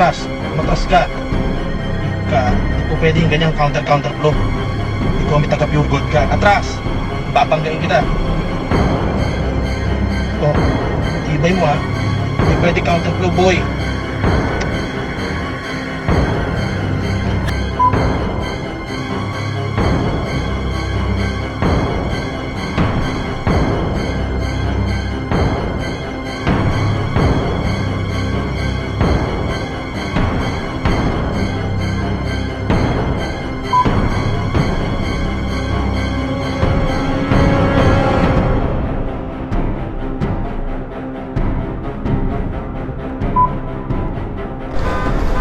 Papa, atras. Matras ka. Ka, hindi po pwedeng ganyang counter-counter flow. Ikaw may taga pure gold ka. Atras! Babanggain kita. Oh, tibay mo ha. Hindi pwede counter flow boy.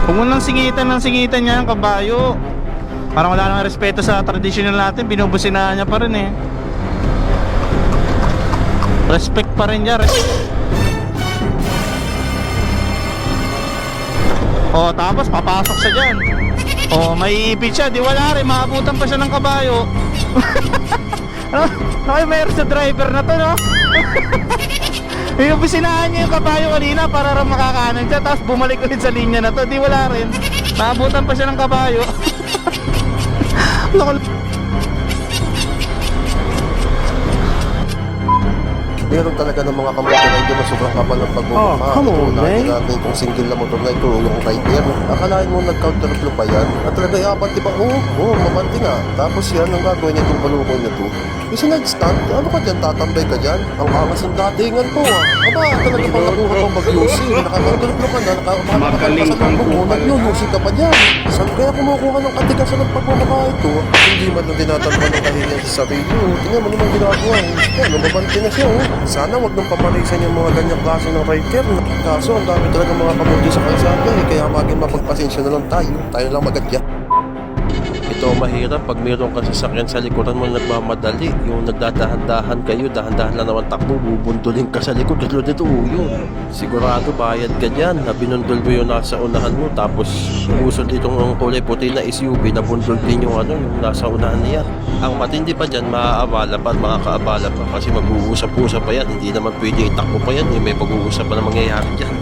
Huwag nang singitan ng singitan niya ang kabayo. Parang wala nang respeto sa traditional natin, binubusinahan niya pa rin eh. Respect pa rin niya. Res- oh, tapos papasok siya dyan. Oh, may ipit siya, di wala rin, maabutan pa siya ng kabayo. ano, ano sa driver na to, no? Yung bisinahan niya yung kabayo kanina para rin makakanan siya tapos bumalik ulit sa linya na to. Di wala rin. Naabutan pa siya ng kabayo. Loko. Meron talaga ng mga kamotor rider na sobrang kapal ng pagmumukha. Oh, come on, man. natin kung single na motor na ito, yung rider. Akalain mo nag-counterflow pa yan. At talaga yaban, di ba? Oo, oh, mabanti nga. Tapos yan, ang gagawin niya itong balukoy na to. Isa nag-stand, ano ka dyan, tatambay ka dyan? Ang angas ng datingan ko ah. Aba, talaga pang nakuha mo mag-lucy. Naka-counterflow ka na, Magaling kang mo, kupal. nag-lucy ka pa dyan. Saan kaya kumukuha ng katigasan ng pagmumukha ito? Hindi man na tinatanong ng kahihiyan sa sarili. Oh, tingnan mo naman ginagawa. Yan, lumabanti na siya. Oh. Sana wag nang pamalisan yung mga ganyang klase ng rider. Kaso, ang dami talaga mga kamuti sa kalsada eh. Kaya maging mapagpasensya na lang tayo. Tayo lang magadya. Ito mahirap pag mayroon kang sasakyan sa likuran mo na nagmamadali. Yung nagdadahan-dahan kayo, dahan-dahan lang naman takbo, bubundulin ka sa likod. Tulad nito, oh, yun. Sigurado bayad ka dyan. Na binundol mo yung nasa unahan mo. Tapos umusol itong kulay puti na SUV, nabundol din yung ano, yung nasa unahan niya. Ang matindi pa dyan, maaabala pa at makakaabala pa kasi mag-uusap-usap pa yan. Hindi naman pwede itakbo pa yan. May pag-uusap pa na mangyayari dyan.